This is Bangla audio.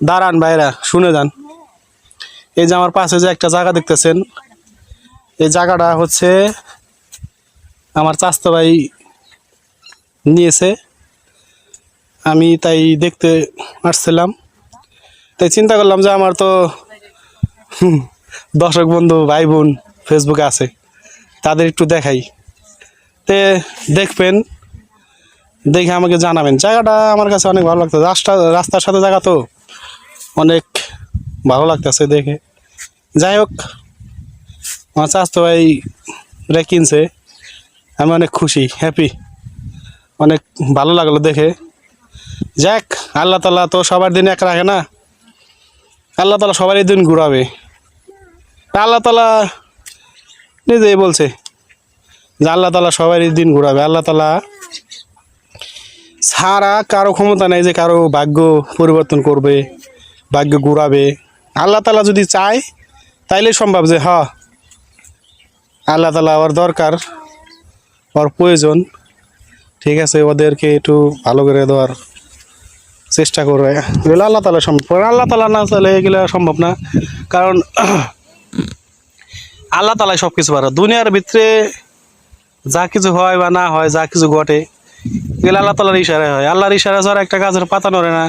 দাঁড়ান ভাইরা, শুনে যান। এই যে আমার পাশে যে একটা জায়গা দেখতেছেন, এই জায়গাটা হচ্ছে আমার চাস্তো ভাই নিয়েছে। আমি তাই দেখতে আসছিলাম। তাই চিন্তা করলাম যে আমার তো দর্শক বন্ধু, ভাই বোন ফেসবুকে আছে, তাদের একটু দেখাই। তে দেখবেন, দেখে আমাকে জানাবেন। জায়গাটা আমার কাছে অনেক ভালো লাগতো রাস্তা, রাস্তার সাথে জায়গা তো। অনেক ভালো লাগতেছে দেখে। যাই হোক, আমার চাস্তো ভাই রে কিনছে, আমি অনেক খুশি হ্যাপি অনেক ভালো লাগল দেখে। যাক, আল্লাহ তালা তো সবার দিন এক রাখে না। আল্লাহ তালা সবারই দিন ঘুরাবে। আল্লাহ তালা নিজেই বলছে যে আল্লাহ তালা সবারই দিন ঘুরাবে। আল্লাহ তালা ছাড়া কারও ক্ষমতা নেই যে কারও ভাগ্য পরিবর্তন করবে। ভাগ্য ঘুরাবে। আল্লাহ তালা যদি চায়, তাইলে সম্ভব যে হ আল্লাহ তালা ওর দরকার, ওর প্রয়োজন। ঠিক আছে, ওদেরকে একটু ভালো করে দেওয়ার চেষ্টা করবে। এগুলো আল্লাহ তালা সম্ভব আল্লাহ তালা না চাইলে এগুলো সম্ভব না। কারণ আল্লাহ তালাই সব কিছু পারে দুনিয়ার ভিতরে যা কিছু হয় বা না হয়, যা কিছু ঘটে, এগুলো আল্লাহ তালার ইশারায় হয়। আল্লাহর ইশারা ছাড়া একটা গাছের পাতা নড়ে না।